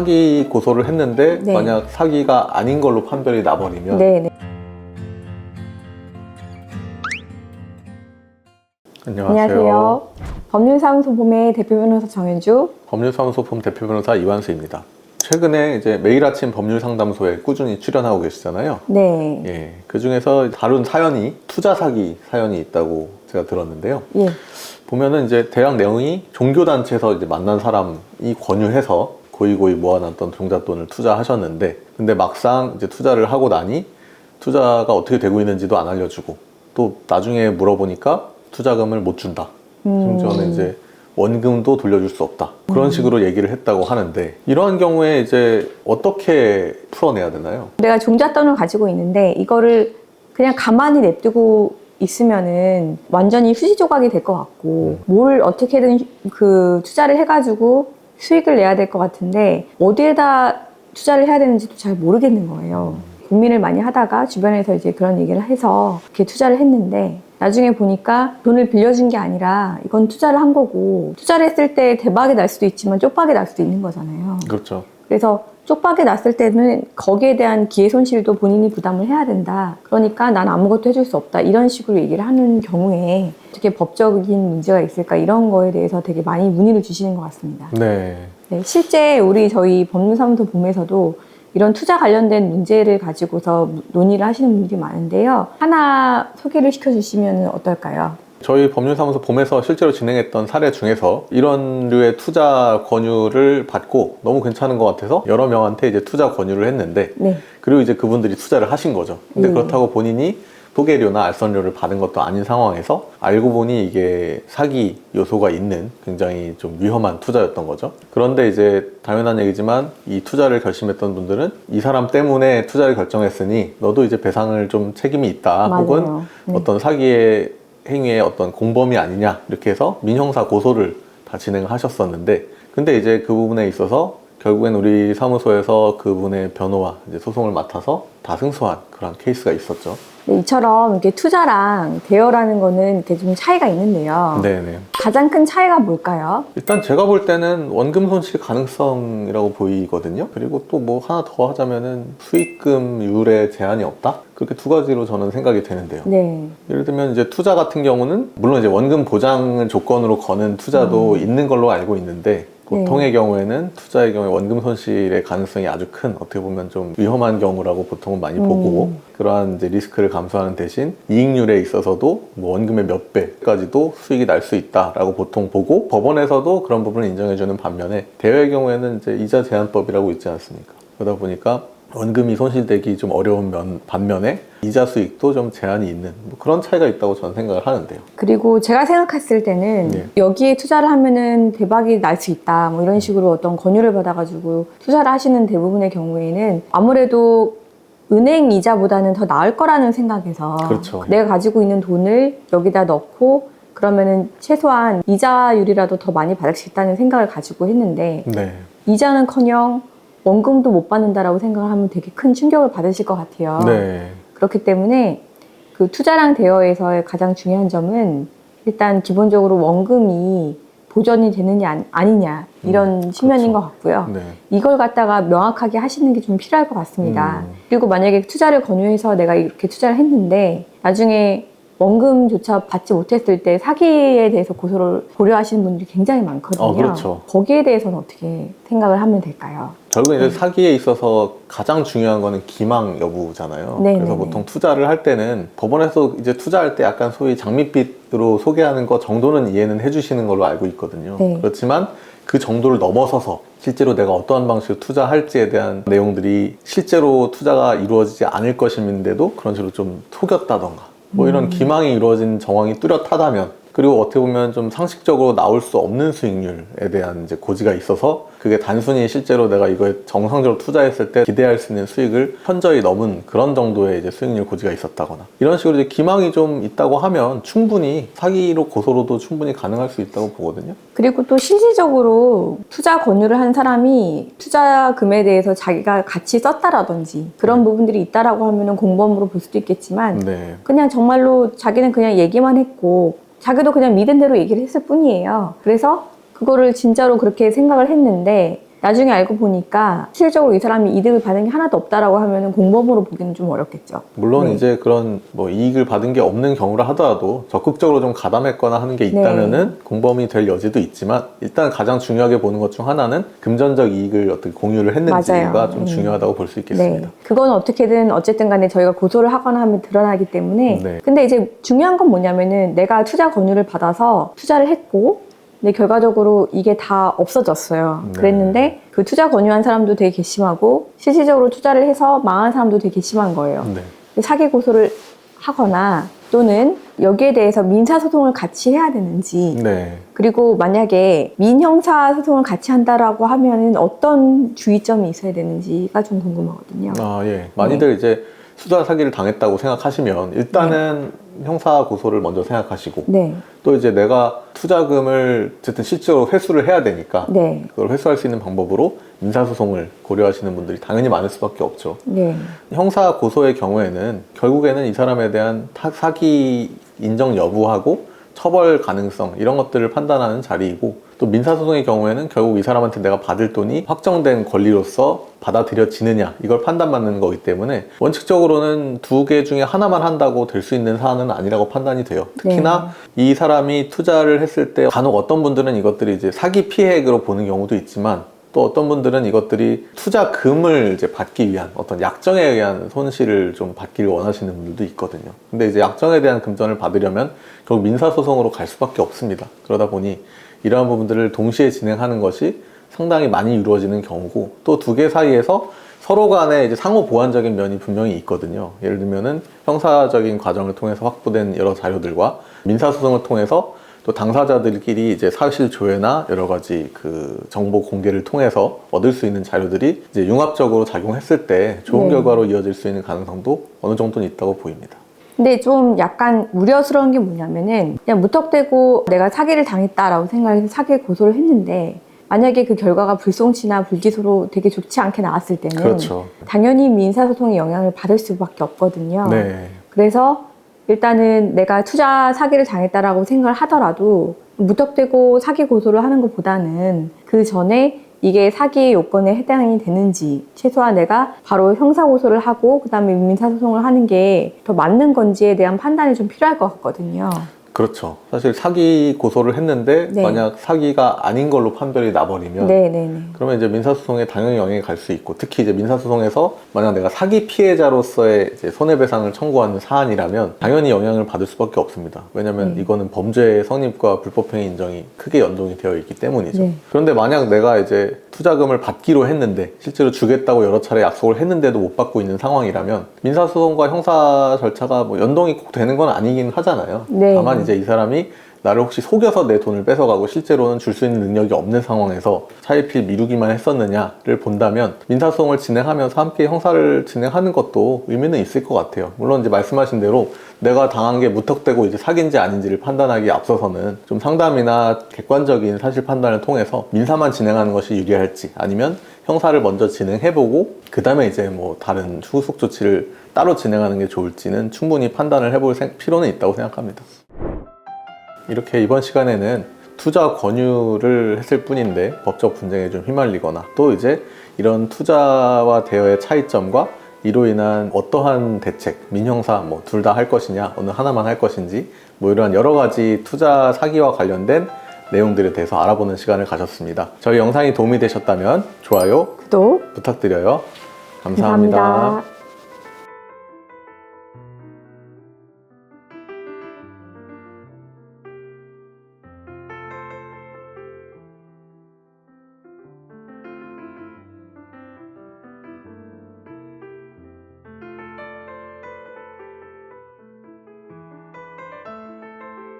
사기 고소를 했는데 네. 만약 사기가 아닌 걸로 판별이 나버리면 네, 네. 안녕하세요. 안녕하세요. 법률사무소 봄의 대표 변호사 정현주. 법률사무소 폼 대표 변호사 이완수입니다. 최근에 이제 매일 아침 법률 상담소에 꾸준히 출연하고 계시잖아요. 네. 예, 그 중에서 다룬 사연이 투자 사기 사연이 있다고 제가 들었는데요. 예. 보면은 이제 대략 내용이 종교단체에서 이제 만난 사람이 권유해서 고이고이 모아놨던 종잣돈을 투자하셨는데, 근데 막상 이제 투자를 하고 나니 투자가 어떻게 되고 있는지도 안 알려주고, 또 나중에 물어보니까 투자금을 못 준다. 음. 심지어는 이제 원금도 돌려줄 수 없다. 그런 식으로 얘기를 했다고 하는데, 이러한 경우에 이제 어떻게 풀어내야 되나요? 내가 종잣돈을 가지고 있는데 이거를 그냥 가만히 냅두고 있으면은 완전히 휴지 조각이 될 것 같고 뭘 어떻게든 그 투자를 해가지고 수익을 내야 될 것 같은데 어디에다 투자를 해야 되는지도 잘 모르겠는 거예요. 고민을 많이 하다가 주변에서 이제 그런 얘기를 해서 이렇게 투자를 했는데 나중에 보니까 돈을 빌려준 게 아니라 이건 투자를 한 거고 투자를 했을 때 대박이 날 수도 있지만 쪽박이 날 수도 있는 거잖아요. 그렇죠. 그래서 쪽박이 났을 때는 거기에 대한 기회 손실도 본인이 부담을 해야 된다. 그러니까 난 아무것도 해줄 수 없다. 이런 식으로 얘기를 하는 경우에 어떻게 법적인 문제가 있을까 이런 거에 대해서 되게 많이 문의를 주시는 것 같습니다. 네. 네, 실제 우리 저희 법률사무소 봄에서도 이런 투자 관련된 문제를 가지고서 논의를 하시는 분들이 많은데요. 하나 소개를 시켜주시면 어떨까요? 저희 법률사무소 봄에서 실제로 진행했던 사례 중에서 이런 류의 투자 권유를 받고 너무 괜찮은 것 같아서 여러 명한테 이제 투자 권유를 했는데 네. 그리고 이제 그분들이 투자를 하신 거죠. 근데 음. 그렇다고 본인이 소개료나 알선료를 받은 것도 아닌 상황에서 알고 보니 이게 사기 요소가 있는 굉장히 좀 위험한 투자였던 거죠. 그런데 이제 당연한 얘기지만 이 투자를 결심했던 분들은 이 사람 때문에 투자를 결정했으니 너도 이제 배상을 좀 책임이 있다 혹은 맞아요. 네. 어떤 사기의 행위의 어떤 공범이 아니냐 이렇게 해서 민형사 고소를 다 진행을 하셨었는데 근데 이제 그 부분에 있어서 결국엔 우리 사무소에서 그분의 변호와 소송을 맡아서 다 승소한 그런 케이스가 있었죠. 네, 이처럼 이렇게 투자랑 대여라는 거는 이렇게 좀 차이가 있는데요. 네네. 가장 큰 차이가 뭘까요? 일단 제가 볼 때는 원금 손실 가능성이라고 보이거든요. 그리고 또 뭐 하나 더 하자면은 수익금율에 제한이 없다? 그렇게 두 가지로 저는 생각이 되는데요. 네. 예를 들면 이제 투자 같은 경우는 물론 이제 원금 보장을 조건으로 거는 투자도 있는 걸로 알고 있는데 보통의 경우에는 투자의 경우에 원금 손실의 가능성이 아주 큰 어떻게 보면 좀 위험한 경우라고 보통은 많이 보고 그러한 이제 리스크를 감수하는 대신 이익률에 있어서도 뭐 원금의 몇 배까지도 수익이 날 수 있다라고 보통 보고 법원에서도 그런 부분을 인정해주는 반면에 대여의 경우에는 이제 이자 제한법이라고 있지 않습니까? 그러다 보니까 원금이 손실되기 좀 어려운 면, 반면에 이자 수익도 좀 제한이 있는 뭐 그런 차이가 있다고 저는 생각을 하는데요. 그리고 제가 생각했을 때는 네. 여기에 투자를 하면은 대박이 날 수 있다. 뭐 이런 식으로 어떤 권유를 받아가지고 투자를 하시는 대부분의 경우에는 아무래도 은행 이자보다는 더 나을 거라는 생각에서 그렇죠. 내가 가지고 있는 돈을 여기다 넣고 그러면은 최소한 이자율이라도 더 많이 받을 수 있다는 생각을 가지고 했는데 네. 이자는커녕 원금도 못 받는다라고 생각을 하면 되게 큰 충격을 받으실 것 같아요. 네. 그렇기 때문에 그 투자랑 대여에서의 가장 중요한 점은 일단 기본적으로 원금이 보전이 되느냐 아니- 아니냐 이런 측면인 그렇죠. 것 같고요. 네. 이걸 갖다가 명확하게 하시는 게 좀 필요할 것 같습니다. 음. 그리고 만약에 투자를 권유해서 내가 이렇게 투자를 했는데 나중에 원금조차 받지 못했을 때 사기에 대해서 고소를 고려하시는 분들이 굉장히 많거든요. 어, 그렇죠. 거기에 대해서는 어떻게 생각을 하면 될까요? 결국 이제 사기에 있어서 가장 중요한 거는 기망 여부잖아요. 네, 그래서 네, 보통 투자를 할 때는 법원에서 이제 투자할 때 약간 소위 장밋빛으로 소개하는 거 정도는 이해는 해주시는 걸로 알고 있거든요. 네. 그렇지만 그 정도를 넘어서서 실제로 내가 어떠한 방식으로 투자할지에 대한 내용들이 실제로 투자가 이루어지지 않을 것임인데도 그런 식으로 좀 속였다던가 뭐 이런 음. 기망이 이루어진 정황이 뚜렷하다면 그리고 어떻게 보면 좀 상식적으로 나올 수 없는 수익률에 대한 이제 고지가 있어서 그게 단순히 실제로 내가 이거에 정상적으로 투자했을 때 기대할 수 있는 수익을 현저히 넘은 그런 정도의 이제 수익률 고지가 있었다거나 이런 식으로 이제 기망이 좀 있다고 하면 충분히 사기로 고소로도 충분히 가능할 수 있다고 보거든요. 그리고 또 실질적으로 투자 권유를 한 사람이 투자금에 대해서 자기가 같이 썼다라든지 그런 부분들이 있다라고 하면은 공범으로 볼 수도 있겠지만 네. 그냥 정말로 자기는 그냥 얘기만 했고 자기도 그냥 믿은 대로 얘기를 했을 뿐이에요. 그래서 그거를 진짜로 그렇게 생각을 했는데 나중에 알고 보니까 실질적으로 이 사람이 이득을 받은 게 하나도 없다라고 하면 공범으로 보기는 좀 어렵겠죠. 물론 네. 이제 그런 뭐 이익을 받은 게 없는 경우라 하더라도 적극적으로 좀 가담했거나 하는 게 네. 있다면은 공범이 될 여지도 있지만 일단 가장 중요하게 보는 것 중 하나는 금전적 이익을 어떻게 공유를 했는지가 맞아요. 좀 음. 중요하다고 볼수 있겠습니다. 네. 그건 어떻게든 어쨌든 간에 저희가 고소를 하거나 하면 드러나기 때문에. 네. 근데 이제 중요한 건 뭐냐면은 내가 투자 권유를 받아서 투자를 했고, 근데 결과적으로 이게 다 없어졌어요. 네. 그랬는데 그 투자 권유한 사람도 되게 괘씸하고, 실질적으로 투자를 해서 망한 사람도 되게 괘씸한 거예요. 네. 사기 고소를 하거나 또는 여기에 대해서 민사 소송을 같이 해야 되는지, 네. 그리고 만약에 민형사 소송을 같이 한다라고 하면은 어떤 주의점이 있어야 되는지가 좀 궁금하거든요. 아, 예. 많이들 이제 투자 사기를 당했다고 생각하시면 일단은 형사 고소를 먼저 생각하시고 네, 또 이제 내가 투자금을 어쨌든 실제로 회수를 해야 되니까 네, 그걸 회수할 수 있는 방법으로 민사소송을 고려하시는 분들이 당연히 많을 수밖에 없죠. 네, 형사 고소의 경우에는 결국에는 이 사람에 대한 타- 사기 인정 여부하고 처벌 가능성 이런 것들을 판단하는 자리이고 또 민사소송의 경우에는 결국 이 사람한테 내가 받을 돈이 확정된 권리로서 받아들여지느냐 이걸 판단받는 거기 때문에 원칙적으로는 두 개 중에 하나만 한다고 될 수 있는 사안은 아니라고 판단이 돼요. 특히나 이 사람이 투자를 했을 때 간혹 어떤 분들은 이것들이 이제 사기 피해액으로 보는 경우도 있지만 또 어떤 분들은 이것들이 투자금을 이제 받기 위한 어떤 약정에 의한 손실을 좀 받기를 원하시는 분들도 있거든요. 근데 이제 약정에 대한 금전을 받으려면 결국 민사소송으로 갈 수밖에 없습니다. 그러다 보니 이러한 부분들을 동시에 진행하는 것이 상당히 많이 이루어지는 경우고 또 두 개 사이에서 서로 간에 이제 상호 보완적인 면이 분명히 있거든요. 예를 들면은 형사적인 과정을 통해서 확보된 여러 자료들과 민사소송을 통해서 또 당사자들끼리 이제 사실 조회나 여러 가지 그 정보 공개를 통해서 얻을 수 있는 자료들이 이제 융합적으로 작용했을 때 좋은 네. 결과로 이어질 수 있는 가능성도 어느 정도는 있다고 보입니다. 근데 좀 약간 우려스러운 게 뭐냐면은 그냥 무턱대고 내가 사기를 당했다라고 생각해서 사기 고소를 했는데 만약에 그 결과가 불송치나 불기소로 되게 좋지 않게 나왔을 때는 그렇죠. 당연히 민사소송의 영향을 받을 수밖에 없거든요. 네. 그래서 일단은 내가 투자 사기를 당했다라고 생각을 하더라도 무턱대고 사기 고소를 하는 것보다는 그 전에 이게 사기의 요건에 해당이 되는지 최소한 내가 바로 형사 고소를 하고 그다음에 민사 소송을 하는 게 더 맞는 건지에 대한 판단이 좀 필요할 것 같거든요. 그렇죠. 사실 사기 고소를 했는데 네. 만약 사기가 아닌 걸로 판별이 나버리면 네, 네, 네. 그러면 이제 민사소송에 당연히 영향이 갈 수 있고 특히 이제 민사소송에서 만약 내가 사기 피해자로서의 이제 손해배상을 청구하는 사안이라면 당연히 영향을 받을 수밖에 없습니다. 왜냐하면 네. 이거는 범죄의 성립과 불법행위 인정이 크게 연동이 되어 있기 때문이죠. 네. 그런데 만약 내가 이제 투자금을 받기로 했는데 실제로 주겠다고 여러 차례 약속을 했는데도 못 받고 있는 상황이라면 민사소송과 형사 절차가 뭐 연동이 꼭 되는 건 아니긴 하잖아요. 네. 다만 이제 이 사람이 나를 혹시 속여서 내 돈을 뺏어가고 실제로는 줄 수 있는 능력이 없는 상황에서 차일피일 미루기만 했었느냐를 본다면 민사소송을 진행하면서 함께 형사를 진행하는 것도 의미는 있을 것 같아요. 물론 이제 말씀하신 대로 내가 당한 게 무턱대고 이제 사기인지 아닌지를 판단하기에 앞서서는 좀 상담이나 객관적인 사실 판단을 통해서 민사만 진행하는 것이 유리할지 아니면 형사를 먼저 진행해보고 그 다음에 이제 뭐 다른 후속 조치를 따로 진행하는 게 좋을지는 충분히 판단을 해볼 생- 필요는 있다고 생각합니다. 이렇게 이번 시간에는 투자 권유를 했을 뿐인데 법적 분쟁에 좀 휘말리거나 또 이제 이런 투자와 대여의 차이점과 이로 인한 어떠한 대책, 민형사 뭐 둘 다 할 것이냐, 어느 하나만 할 것인지 뭐 이러한 여러 가지 투자 사기와 관련된 내용들에 대해서 알아보는 시간을 가졌습니다. 저희 영상이 도움이 되셨다면 좋아요 구독 부탁드려요. 감사합니다. 감사합니다.